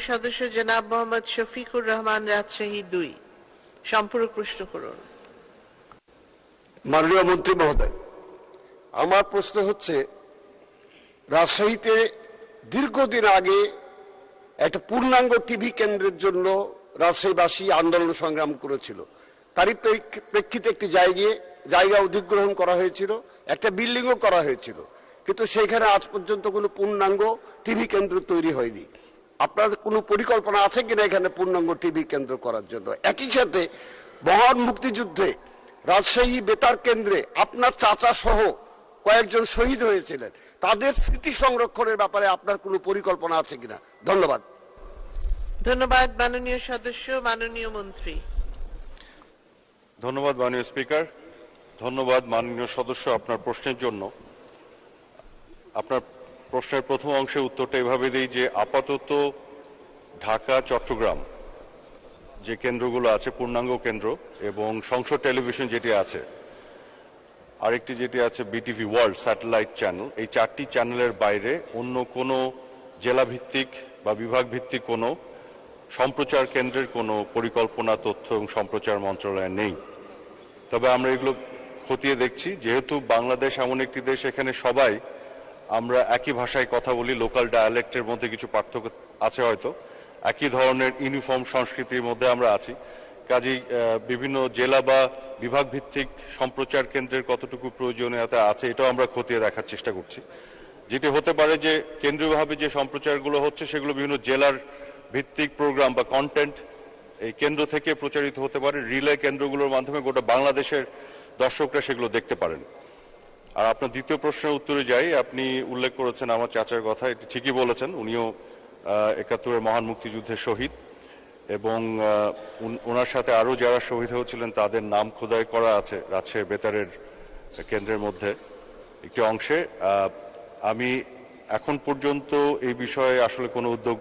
সদস্য জনাব মোহাম্মদ শফিকুর রহমান রাজশাহী দুই। প্রশ্ন করুন। মাননীয় মন্ত্রী মহোদয়, আমার প্রশ্ন হচ্ছে, রাজশাহীতে দীর্ঘদিন আগে একটা পূর্ণাঙ্গ টিভি কেন্দ্রের জন্য রাজশাহীবাসী আন্দোলন সংগ্রাম করেছিল। তারই প্রেক- প্রেক্ষিতে একটি জায়গায়, জায়গা অধিগ্রহণ করা হয়েছিল, একটা বিল্ডিংও করা হয়েছিল। কিন্তু সেখানে আজ পর্যন্ত কোনো পূর্ণাঙ্গ টিভি কেন্দ্র তৈরি হয়নি। আপনার কোনো পরিকল্পনা আছে কিনা এখানে পূর্ণাঙ্গ টিভি কেন্দ্র করার জন্য? একই সাথে মহান মুক্তিযুদ্ধে রাজশাহী বেতার কেন্দ্রে আপনার চাচা সহ কয়েকজন শহীদ হয়েছিলেন। তাদের স্মৃতি সংরক্ষণের ব্যাপারে আপনার কোনো পরিকল্পনা আছে কিনা? ধন্যবাদ। ধন্যবাদ মাননীয় সদস্য মাননীয় মন্ত্রী। ধন্যবাদ মাননীয় স্পিকার। ধন্যবাদ মাননীয় সদস্য আপনার প্রশ্নের জন্য। আপনার প্রশ্নের প্রথম অংশের উত্তরটা এভাবে দিই যে আপাতত ঢাকা, চট্টগ্রাম যে কেন্দ্রগুলো আছে, পূর্ণাঙ্গ কেন্দ্র এবং সংসদ টেলিভিশন যেটি আছে, আরেকটি যেটি আছে বিটিভি ওয়ার্ল্ড স্যাটেলাইট চ্যানেল, এই চারটি চ্যানেলের বাইরে অন্য কোনো জেলা ভিত্তিক বা বিভাগ ভিত্তিক কোনো সম্প্রচার কেন্দ্রের কোনো পরিকল্পনা, তথ্য এবং সম্প্রচার মন্ত্রণালয় নেই। তবে আমরা এগুলো খতিয়ে দেখছি, যেহেতু বাংলাদেশ এমন একটি দেশ, এখানে সবাই আমরা একই ভাষায় কথা বলি লোকাল ডায়ালেক্টের মধ্যে কিছু পার্থক্য আছে হয়তো। একই ধরনের ইউনিফর্ম সংস্কৃতির মধ্যে আমরা আছি। কাজেই বিভিন্ন জেলা বা বিভাগ ভিত্তিক সম্প্রচার কেন্দ্রের কতটুকু প্রয়োজনীয়তা আছে এটাও আমরা খতিয়ে দেখার চেষ্টা করছি। যেটি হতে পারে যে, কেন্দ্রীয়ভাবে যে সম্প্রচারগুলো হচ্ছে, সেগুলো বিভিন্ন জেলার ভিত্তিক প্রোগ্রাম বা কন্টেন্ট এই কেন্দ্র থেকে প্রচারিত হতে পারে। রিলে কেন্দ্রগুলোর মাধ্যমে গোটা বাংলাদেশের দর্শকরা সেগুলো দেখতে পারেন। আর আপনার দ্বিতীয় প্রশ্নের উত্তরে যাই, আপনি উল্লেখ করেছেন আমার চাচার কথা, এটি ঠিকই বলেছেন, উনিও একাত্তরের মহান মুক্তিযুদ্ধের শহীদ, এবং ওনার সাথে আরও যারা শহীদ হয়েছিলেন, তাদের নাম খোদাই করা আছে রাজশাহী বেতারের কেন্দ্রের মধ্যে একটি অংশে। আমি এখন পর্যন্ত এই বিষয়ে আসলে কোনো উদ্যোগ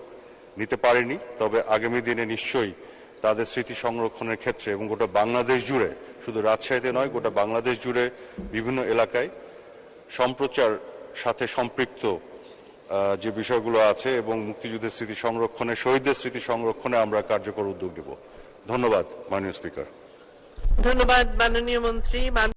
নিতে পারিনি, তবে আগামী দিনে নিশ্চয়ই তাদের স্মৃতি সংরক্ষণের ক্ষেত্রে, এবং গোটা বাংলাদেশ জুড়ে, শুধু রাজশাহীতে নয়, গোটা বাংলাদেশ জুড়ে বিভিন্ন এলাকায় সম্প্রচার সাথে সম্পৃক্ত যে বিষয়গুলো আছে এবং মুক্তিযুদ্ধের স্মৃতি সংরক্ষণে, শহীদদের স্মৃতি সংরক্ষণে আমরা কার্যকর উদ্যোগ নেব। ধন্যবাদ, মাননীয় স্পিকার। ধন্যবাদ, মাননীয় মন্ত্রী। মান-